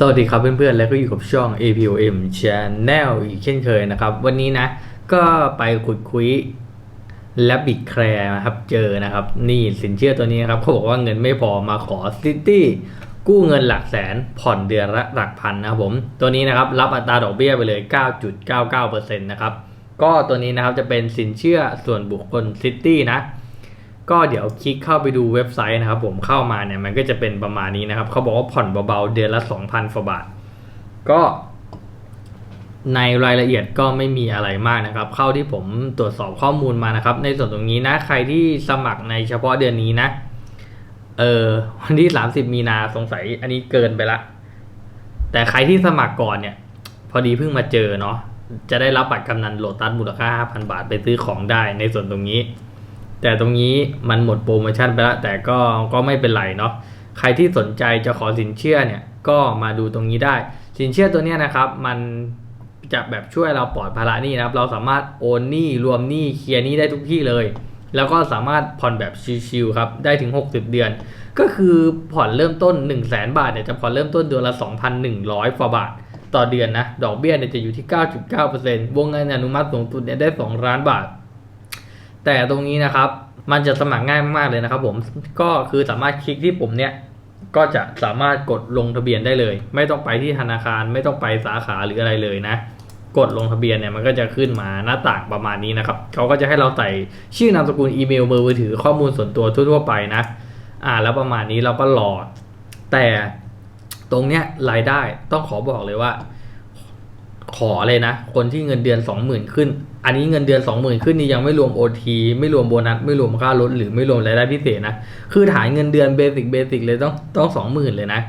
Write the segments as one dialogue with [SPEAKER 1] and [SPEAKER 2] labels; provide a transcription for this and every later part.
[SPEAKER 1] สวัสดีครับเพื่อนๆ แล้วก็อยู่กับช่อง APOM Channel อีกเช่นเคยนะครับ วันนี้นะ ก็ไปขุดคุยและบิดแคร์นะครับ เจอนะครับ นี่สินเชื่อตัวนี้นะครับเขาบอกว่าเงินไม่พอมาขอซิตี้กู้เงินหลักแสนผ่อนเดือนละหลักพันนะครับผม ตัวนี้นะครับ รับอัตราดอกเบี้ยไปเลย 9.99%นะครับ ก็ตัวนี้นะครับจะเป็นสินเชื่อส่วนบุคคลซิตี้นะ ก็เดี๋ยวคลิกเข้าไปดูเว็บไซต์นะครับผมเข้ามาเนี่ยมันก็จะเป็นประมาณนี้นะครับเขาบอกว่าผ่อนเบาๆเดือนละ2,000กว่าบาท ก็ในรายละเอียดก็ไม่มีอะไรมากนะครับ เข้าที่ผมตรวจสอบข้อมูลมานะครับ ในส่วนตรงนี้นะใครที่สมัครในเฉพาะเดือนนี้นะ เออวันที่ 30 มีนาสงสัยอันนี้เกินไปละ แต่ใครที่สมัครก่อนเนี่ย พอดีเพิ่งมาเจอเนาะจะได้รับบัตรกำนันโลตัสมูลค่า5,000 บาทไปซื้อของได้ในส่วนตรงนี้ แต่ตรงนี้มันหมดโปรโมชั่นไปแล้ว แต่ก็ก็ไม่เป็นไรเนาะใครที่สนใจจะขอสินเชื่อเนี่ยก็มาดูตรงนี้ได้ สินเชื่อตัวนี้นะครับมันจะแบบช่วยเราปลอดภาระหนี้นะครับ เราสามารถโอนหนี้รวมหนี้เคลียร์หนี้ได้ทุกที่เลย แล้วก็สามารถผ่อนแบบชิลๆครับได้ถึง 60 เดือน ก็คือผ่อนเริ่มต้น 1 0 0 0 0แบาทเนี่ยจะผ่อนเริ่มต้นเดือนละ 2,100กว่าบาท ต่อเดือนนะ ดอกเบี้ยเนี่ยจะอยู่ที่ 9.9%วงเงินอนุมัติสูงสุดเนี่ยได้ 2 ล้านบาท แต่ตรงนี้นะครับ มันจะสมัครง่ายมากๆเลยนะครับ ผมก็คือสามารถคลิกที่ปุ่มเนี้ยก็จะสามารถกดลงทะเบียนได้เลย ไม่ต้องไปที่ธนาคาร ไม่ต้องไปสาขาหรืออะไรเลยนะ กดลงทะเบียนเนี่ยมันก็จะขึ้นมาหน้าต่างประมาณนี้นะครับเขาก็จะให้เราใส่ชื่อนามสกุลอีเมลเบอร์มือถือข้อมูลส่วนตัวทั่วๆไปนะ อ่าแล้วประมาณนี้เราก็รอแต่ตรงเนี้ยรายได้ต้องขอบอกเลยว่า ขอเลยนะ คนที่เงินเดือน 20,000 ขึ้น อันนี้เงินเดือน 20,000 ขึ้นนี่ยังไม่รวม OT ไม่รวมโบนัส ไม่รวมค่ารถหรือไม่รวมรายได้พิเศษนะ คือฐานเงินเดือนเบสิกเบสิกเลยต้องต้อง 20,000 เลยนะ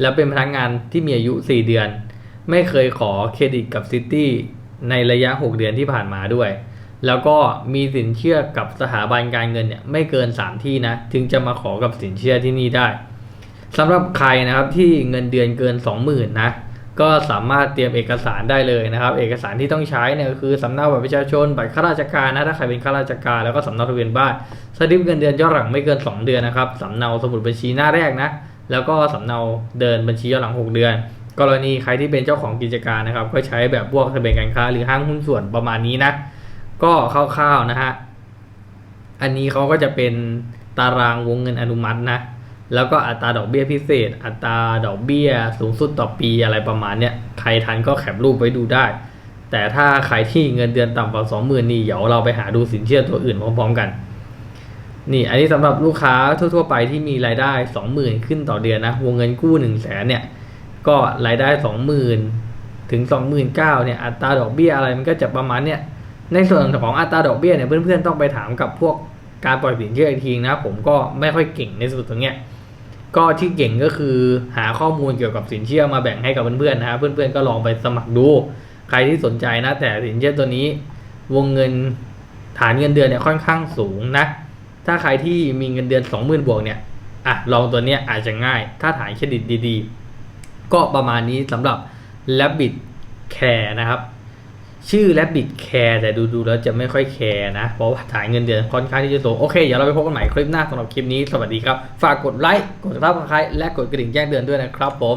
[SPEAKER 1] แล้วเป็นพนักงานที่มีอายุ 4 เดือน ไม่เคยขอเครดิตกับซิตี้ในระยะ 6 เดือนที่ผ่านมาด้วย แล้วก็มีสินเชื่อกับสถาบันการเงินเนี่ยไม่เกิน 3 ที่นะ ถึงจะมาขอกับสินเชื่อที่นี่ได้สำหรับใครนะครับที่เงินเดือนเกิน 20,000 นะ ก็สามารถเตรียมเอกสารได้เลยนะครับ เอกสารที่ต้องใช้เนี่ยก็คือสำเนาบัตรประชาชนบัตรข้าราชการนะถ้าใครเป็นข้าราชการแล้วก็สำเนาทะเบียนบ้านสลิปเงินเดือนย้อนหลังไม่เกิน 2 เดือนนะครับสำเนาสมุดบัญชีหน้าแรกนะ แล้วก็สำเนาเดินบัญชีย้อนหลัง 6 เดือน กรณีใครที่เป็นเจ้าของกิจการนะครับ ก็ใช้แบบพวกทะเบียนการค้า หรือห้างหุ้นส่วนประมาณนี้นะ ก็คร่าวๆนะฮะอันนี้เขาก็จะเป็นตารางวงเงินอนุมัตินะ แล้วก็อัตราดอกเบี้ยพิเศษ อัตราดอกเบี้ยสูงสุดต่อปีอะไรประมาณเนี้ยใครทันก็แคปรูปไว้ดูได้ แต่ถ้าใครที่เงินเดือนต่ำกว่าสองหมื่นนี่เดี๋ยวเราไปหาดูสินเชื่อตัวอื่นพร้อม ๆ กัน นี่อันนี้สำหรับลูกค้าทั่ว ๆ ไปที่มีรายได้สองหมื่นขึ้นต่อเดือนนะวงเงินกู้หนึ่งแสนเนี่ยก็รายได้สองหมื่นถึงสองหมื่นเก้าเนี่ยอัตราดอกเบี้ยอะไรมันก็จะประมาณเนี้ยในส่วนของอัตราดอกเบี้ยเนี่ยเพื่อนๆต้องไปถามกับพวกการปล่อยสินเชื่ออีกทีนะผมก็ไม่ค่อยเก่งในส่วนตรงเนี้ย ก็ที่เก่งก็คือหาข้อมูลเกี่ยวกับสินเชื่อมาแบ่งให้กับเพื่อนๆนะเพื่อนๆก็ลองไปสมัครดู ใครที่สนใจนะ แต่สินเชื่อตัวนี้วงเงินฐานเงินเดือนเนี่ยค่อนข้างสูงนะ ถ้าใครที่มีเงินเดือน 20,000 บวกเนี่ยอะลองตัวเนี้ยอาจจะง่าย ถ้าฐานเครดิตดี ๆ ก็ประมาณนี้สำหรับ Rabbit Care นะครับ ชื่อ Rabbit Care แต่ดูๆแล้วจะไม่ค่อยแคร์นะ เพราะว่าถ่ายเงินเดือนค่อนข้างที่จะสูง โอเค เดี๋ยวเราไปพบกันใหม่คลิปหน้าสำหรับคลิปนี้ สวัสดีครับ ฝากกดไลค์ กดซับสไครและกดกระดิ่งแจ้งเตือนด้วยนะครับผม